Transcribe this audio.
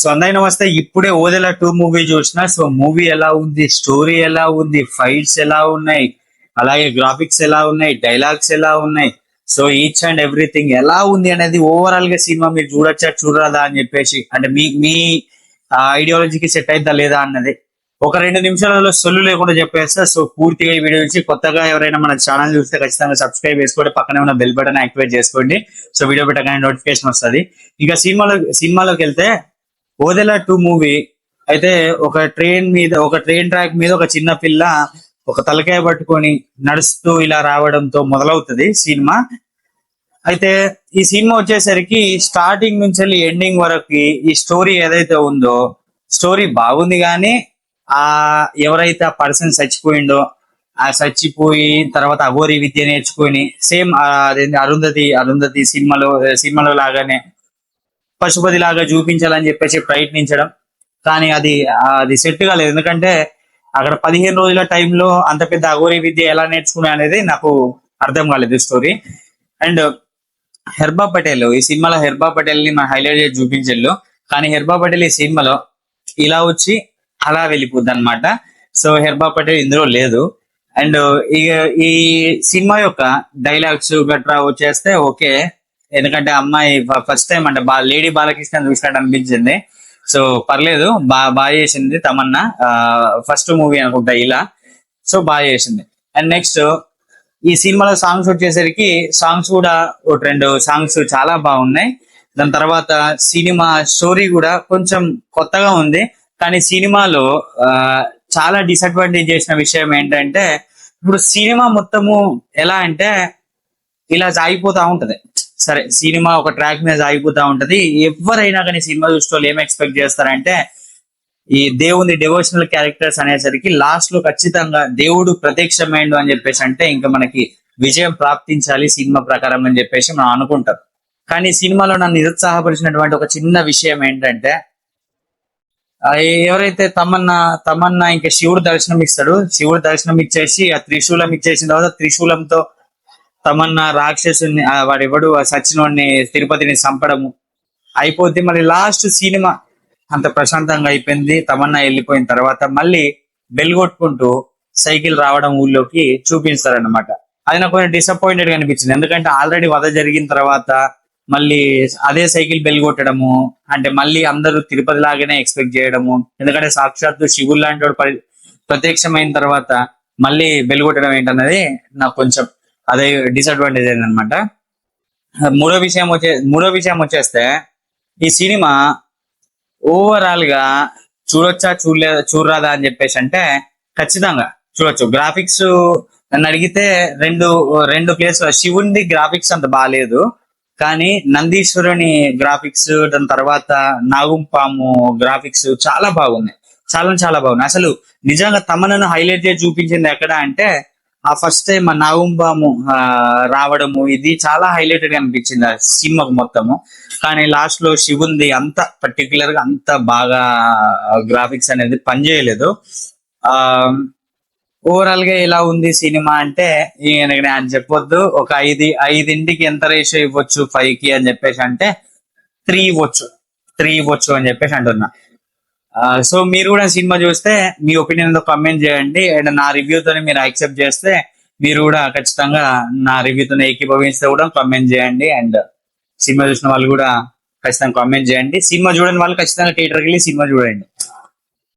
So అందరి నమస్తే. ఇప్పుడే ఓదెలా టూ మూవీ చూసిన సో మూవీ ఎలా ఉంది? స్టోరీ ఎలా ఉంది? ఫైట్స్ ఎలా ఉన్నాయి? అలాగే గ్రాఫిక్స్ ఎలా ఉన్నాయి? డైలాగ్స్ ఎలా ఉన్నాయి? సో ఈచ్ అండ్ ఎవ్రీథింగ్ ఎలా ఉంది అనేది ఓవరాల్గా సినిమా మీరు చూడొచ్చా చూడరాదా అని చెప్పేసి అంటే మీ మీ ఐడియాలజీకి సెట్ అయిద్దా లేదా అన్నది ఒక రెండు నిమిషాలలో సొల్లు లేకుండా చెప్పేస్తా. సో పూర్తిగా ఈ వీడియో నుంచి కొత్తగా ఎవరైనా మన ఛానల్ చూస్తే ఖచ్చితంగా సబ్స్క్రైబ్ చేసుకోండి. పక్కనే ఉన్న బెల్ బటన్ యాక్టివేట్ చేసుకోండి. సో వీడియో పెట్టగానే నోటిఫికేషన్ వస్తుంది. ఇంకా సినిమాలో సినిమాలోకి వెళ్తే ఓదెలా టూ మూవీ. అయితే ఒక ట్రైన్ మీద ఒక ట్రైన్ ట్రాక్ మీద ఒక చిన్న పిల్ల ఒక తలకాయ పట్టుకొని నడుస్తూ ఇలా రావడంతో మొదలవుతుంది సినిమా. అయితే ఈ సినిమా వచ్చేసరికి స్టార్టింగ్ నుంచి వెళ్ళి ఎండింగ్ వరకు ఈ స్టోరీ ఏదైతే ఉందో స్టోరీ బాగుంది కానీ ఆ ఎవరైతే ఆ పర్సన్ చచ్చిపోయిండో ఆ చచ్చిపోయి తర్వాత అఘోరి విద్య నేర్చుకొని సేమ్ అదేంటి అరుంధతి అరుంధతి సినిమాలో సినిమాలో లాగానే పశుపతి లాగా చూపించాలని చెప్పేసి ప్రయత్నించడం. కానీ అది అది సెట్ కాలేదు. ఎందుకంటే అక్కడ పదిహేను రోజుల టైంలో అంత పెద్ద అఘోరి విద్య ఎలా నేర్చుకున్నా అనేది నాకు అర్థం కాలేదు స్టోరీ. అండ్ హెర్బా పటేల్ ఈ సినిమాలో హెర్బా పటేల్ని మనం హైలైట్ చేసి చూపించారు కానీ హెర్బా పటేల్ ఈ సినిమాలో ఇలా వచ్చి అలా వెళ్ళిపోద్ది అనమాట సో హెర్బా పటేల్ ఇందులో లేదు. అండ్ ఈ సినిమా యొక్క డైలాగ్స్ గట్రా వచ్చేస్తే ఓకే. ఎందుకంటే అమ్మాయి ఫస్ట్ టైం అంటే బా లేడీ బాలకృష్ణ చూసినట్టు అనిపించింది. సో పర్లేదు బాగా బాగా చేసింది తమన్నా. ఫస్ట్ మూవీ అనుకుంటా ఇలా. సో బాగా చేసింది. అండ్ నెక్స్ట్ ఈ సినిమాలో సాంగ్స్ వచ్చేసరికి సాంగ్స్ కూడా ఒక రెండు సాంగ్స్ చాలా బాగున్నాయి. దాని తర్వాత సినిమా స్టోరీ కూడా కొంచెం కొత్తగా ఉంది. కానీ సినిమాలో ఆ, చాలా డిసడ్వాంటేజ్ చేసిన విషయం ఏంటంటే ఇప్పుడు సినిమా మొత్తము ఎలా అంటే ఇలా సాగిపోతా ఉంటది. సరే సినిమా ఒక ట్రాక్ మీద ఆగిపోతా ఉంటది. ఎవరైనా కానీ సినిమా చూసే ఏం ఎక్స్పెక్ట్ చేస్తారంటే ఈ దేవుని డివోషనల్ క్యారెక్టర్స్ అనేసరికి లాస్ట్లో ఖచ్చితంగా దేవుడు ప్రత్యక్షమైండు అని చెప్పేసి అంటే ఇంకా మనకి విజయం ప్రాప్తించాలి సినిమా ప్రకారం అని చెప్పేసి మనం అనుకుంటాం. కానీ సినిమాలో నన్ను నిరుత్సాహపరిచినటువంటి ఒక చిన్న విషయం ఏంటంటే ఎవరైతే తమన్నా తమన్నా ఇంకా శివుడు దర్శనం ఇస్తాడు శివుడు దర్శనం ఇచ్చేసి ఆ త్రిశూలం ఇచ్చేసిన తర్వాత త్రిశూలంతో తమన్నా రాక్షసుని వాడు ఎవడు సచినోడిని తిరుపతిని చంపడము. అయిపోతే మళ్ళీ లాస్ట్ సినిమా అంత ప్రశాంతంగా అయిపోయింది. తమన్నా వెళ్ళిపోయిన తర్వాత మళ్ళీ బెల్ కొట్టుకుంటూ సైకిల్ రావడం ఊళ్ళోకి చూపించారనమాట అది నాకు కొంచెం డిసప్పాయింటెడ్ అనిపించింది. ఎందుకంటే ఆల్రెడీ వధ జరిగిన తర్వాత మళ్ళీ అదే సైకిల్ బెల్ కొట్టడము అంటే మళ్ళీ అందరూ తిరుపతి లాగానే ఎక్స్పెక్ట్ చేయడము. ఎందుకంటే సాక్షాత్తు శివుడు లాంటి వాడు ప్రత్యక్షమైన తర్వాత మళ్ళీ బెల్ కొట్టడం ఏంటన్నది నాకు కొంచెం అదే డిసడ్వాంటేజ్ అయిందనమాట మూడో విషయం వచ్చే మూడో విషయం వచ్చేస్తే ఈ సినిమా ఓవరాల్గా చూడొచ్చా చూడలే చూడరాదా అని చెప్పేసి అంటే ఖచ్చితంగా చూడొచ్చు. గ్రాఫిక్స్ నన్ను అడిగితే రెండు రెండు ప్లేస్ శివుని గ్రాఫిక్స్ అంత బాగాలేదు. కానీ నందీశ్వరుని గ్రాఫిక్స్ దాని తర్వాత నాగుంపాము గ్రాఫిక్స్ చాలా బాగున్నాయి. చాలా చాలా బాగున్నాయి. అసలు నిజంగా తమనను హైలైట్ చేసి చూపించింది ఎక్కడ అంటే ఆ ఫస్ట్ టైం ఆ నాగుంపాము రావడము ఇది చాలా హైలైటెడ్గా అనిపించింది ఆ సినిమాకు మొత్తము. కానీ లాస్ట్లో శివుంది అంత పర్టికులర్గా అంత బాగా గ్రాఫిక్స్ అనేది పనిచేయలేదు. ఆ ఓవరాల్గా ఎలా ఉంది సినిమా అంటే ఈయన నేను చెప్పొద్దు ఒక ఐదు ఐదింటికి ఎంత రేషియో ఇవ్వచ్చు ఫైవ్కి అని చెప్పేసి అంటే త్రీ ఇవ్వచ్చు త్రీ ఇవ్వచ్చు అని చెప్పేసి అంటున్నా. సో మీరు కూడా సినిమా చూస్తే మీ ఒపీనియన్తో కమెంట్ చేయండి. అండ్ నా రివ్యూతో మీరు యాక్సెప్ట్ చేస్తే మీరు కూడా ఖచ్చితంగా నా రివ్యూతో ఏకీభవిస్తే కూడా కమెంట్ చేయండి. అండ్ సినిమా చూసిన వాళ్ళు కూడా ఖచ్చితంగా కామెంట్ చేయండి. సినిమా చూడని వాళ్ళు ఖచ్చితంగా థియేటర్కి వెళ్ళి సినిమా చూడండి.